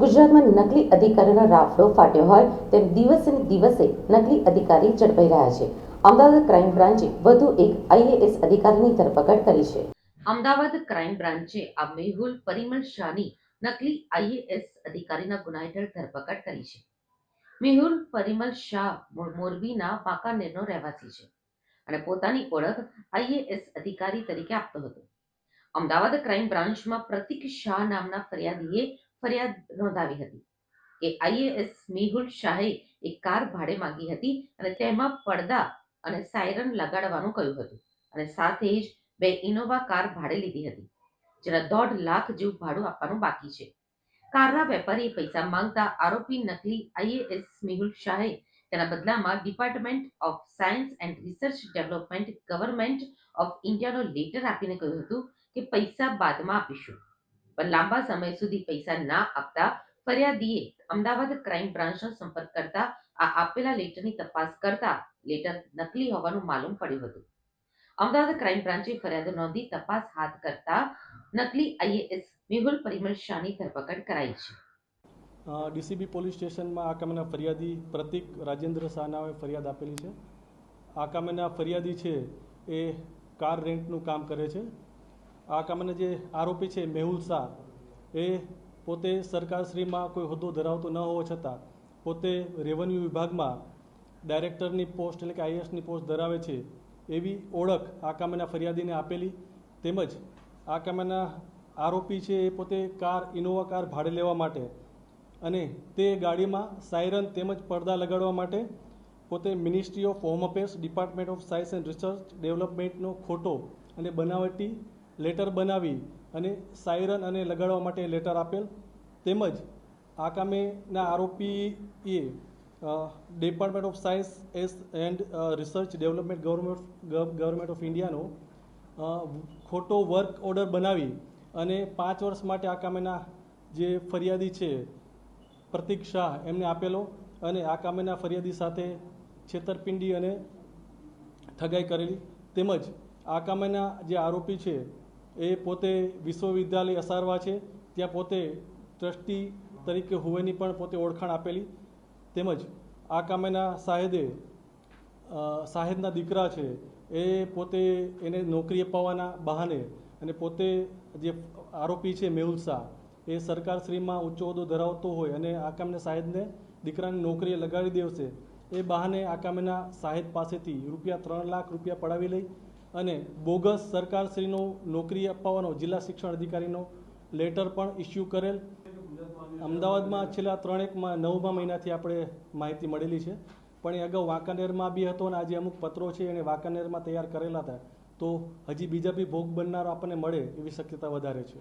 ગુજરાતમાં નકલી અધિકારીનો રાફડો ફાટ્યો હોય તેમ દિવસે દિવસે નકલી અધિકારી ઝડપાઈ રહ્યા છે. અમદાવાદ ક્રાઇમ બ્રાન્ચે વધુ એક આઈએએસ અધિકારીની ધરપકડ કરી છે. અમદાવાદ ક્રાઇમ બ્રાન્ચે આ મેહુલ પરિમલ શાહની નકલી આઈએએસ અધિકારીના ગુના હેઠળ ધરપકડ કરી છે. મેહુલ પરિમલ શાહ મોરબીના વાંકાનેરનો રહેવાસી છે અને પોતાની ઓળખ આઈએએસ અધિકારી તરીકે આપતો હતો. અમદાવાદ ક્રાઇમ બ્રાન્ચમાં પ્રતિક શાહ નામના ફરિયાદીએ ફરિયાદ નોંધાવી હતી કે આઈએએસ મેહુલ શાહે એક કાર ભાડે માંગી હતી અને તેમાં પડદા અને સાયરન લગાડવાનું કહ્યું હતું અને સાથે જ બે ઇનોવા કાર ભાડે લીધી હતી, જેના દોઢ લાખ જેવું ભાડું આપવાનું બાકી છે. કારના વેપારીએ પૈસા માંગતા આરોપી નકલી આઈએએસ મેહુલ શાહે તેના બદલામાં department of science and research development government of ઇન્ડિયાનો letter આપીને કહ્યું હતું કે પૈસા બાદમાં આપીશું. પણ લાંબા સમય સુધી પૈસા ના આપતા ફરિયાદીએ અમદાવાદ ક્રાઇમ બ્રાન્ચનો સંપર્ક કરતા આ આપેલા લેટરની તપાસ કરતા લેટર નકલી હોવાનું માલુમ પડ્યું હતું. અમદાવાદ ક્રાઇમ બ્રાન્ચે ફરિયાદ નોંધી તપાસ હાથ કરતા નકલી આઈએએસ મેહુલ પરિમલ શાહની ધરપકડ કરાઈ છે. ડીસીબી પોલીસ સ્ટેશનમાં આ કામના ફરિયાદી પ્રતિક રાજેન્દ્ર શાહનાએ ફરિયાદ આપેલી છે. આ કામના ફરિયાદી છે એ કાર રેન્ટનું કામ કરે છે. આ કામને જે આરોપી છે, મેહુલ શાહ, એ પોતે સરકારશ્રીમાં કોઈ હોદ્દો ધરાવતો ન હોવા છતાં પોતે રેવન્યુ વિભાગમાં ડાયરેક્ટરની પોસ્ટ એટલે કે આઈએસની પોસ્ટ ધરાવે છે, એવી ઓળખ આ કામના ફરિયાદીને આપેલી. તેમજ આ કામના આરોપી છે, એ પોતે કાર, ઇનોવા કાર ભાડે લેવા માટે અને તે ગાડીમાં સાયરન તેમજ પડદા લગાડવા માટે પોતે ministry of home affairs department of science and research ડેવલપમેન્ટનો ખોટો અને બનાવટી લેટર બનાવી અને સાયરન અને લગાડવા માટે લેટર આપેલ. તેમજ આ કામેના આરોપીએ department of science S and research development government government of ઇન્ડિયાનો ખોટો વર્ક ઓર્ડર બનાવી અને પાંચ વર્ષ માટે આ કામેના જે ફરિયાદી છે, પ્રતિક શાહ, એમને આપેલો અને આ કામેના ફરિયાદી સાથે છેતરપિંડી અને ઠગાઈ કરેલી. તેમજ આ કામેના જે આરોપી છે એ પોતે વિશ્વવિદ્યાલય અસારવા છે. ત્યાં પોતે ટ્રસ્ટી તરીકે હોવાની પણ પોતે ઓળખાણ આપેલી. તેમજ આ કામેના સાહેદે સાહેદના દીકરા છે. એ પોતે એને નોકરી અપાવવાના બહાને અને પોતે જે આરોપી છે મેહુલ શાહ એ સરકારશ્રીમાં ઊંચો હોદ્દો ધરાવતો હોય અને આ કામને સાહેદને દીકરાની નોકરીએ લગાડી દેવશે. એ બહાને આ કામેના સાહેદ પાસેથી રૂપિયા ત્રણ લાખ રૂપિયા પડાવી લઈ અને બોગસ સરકારશ્રીનો નોકરી અપાવવાનો જિલ્લા શિક્ષણ અધિકારીનો લેટર પણ ઇસ્યુ કરેલ. અમદાવાદમાં છેલ્લા ત્રણેકમાં નવમા મહિનાથી આપણે માહિતી મળેલી છે. પણ એ અગાઉ વાંકાનેરમાં બી હતો અને આજે અમુક પત્રો છે એને વાંકાનેરમાં તૈયાર કરેલા હતા. તો હજી બીજા બી ભોગ બનનાર આપણને મળે એવી શક્યતા વધારે છે.